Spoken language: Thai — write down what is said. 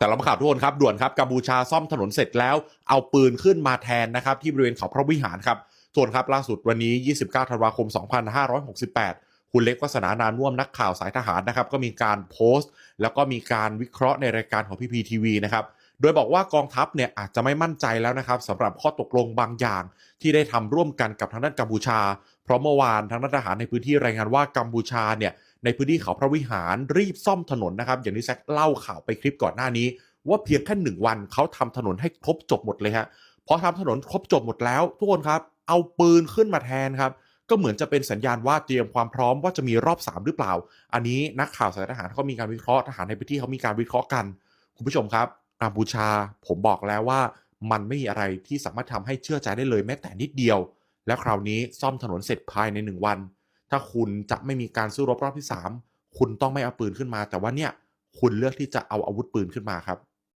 แต่เราข่าวทุกคนครับด่วนครับกัมพูชาซ่อมถนนเสร็จแล้ว เอาปืนขึ้นมาแทนนะครับ ที่บริเวณเขาพระวิหารครับส่วนครับล่าสุดวันนี้ 29 ธันวาคม 2568 คุณเล็กวัฒนานานุ่วมนักข่าวสายทหารนะครับ ก็มีการโพสต์ แล้วก็มีการวิเคราะห์ในรายการของพีพีทีวีนะครับโดยบอกว่ากองทัพเนี่ยอาจจะไม่มั่นใจแล้วนะครับสำหรับข้อตกลงบางอย่าง ที่ได้ทำร่วมกันกับทางด้านกัมพูชา เพราะเมื่อวานทางด้านทหารในพื้นที่รายงานว่ากัมพูชาเนี่ย ในพื้นที่เขาพระวิหารรีบซ่อมถนนนะครับ อย่างที่แซคเล่าข่าวไปคลิปก่อนหน้านี้ ว่าเพียงแค่หนึ่งวันเขาทำถนนให้ครบจบหมดเลยฮะพอทำถนนครบจบหมดแล้ว ทุกคนครับ เอาปืนขึ้นมาแทนครับ ก็เหมือนจะเป็นสัญญาณว่าเตรียมความพร้อมว่าจะมีรอบ 3 หรือเปล่า อันนี้นักข่าวสายทหารเขามีการวิเคราะห์ทหารในพื้นที่เขามีการวิเคราะห์กัน คุณผู้ชมครับกัมพูชาผมบอกแล้วว่ามันไม่มีอะไรที่สามารถทำให้เชื่อใจได้เลยแม้แต่นิดเดียว แล้วคราวนี้ซ่อมถนนเสร็จภายในหนึ่งวัน ถ้าคุณจะไม่มีการสู้รบรอบที่ 3 คุณต้องไม่เอาปืนขึ้นมา แต่ว่าเนี่ยคุณเลือกที่จะเอาอาวุธปืนขึ้นมาครับ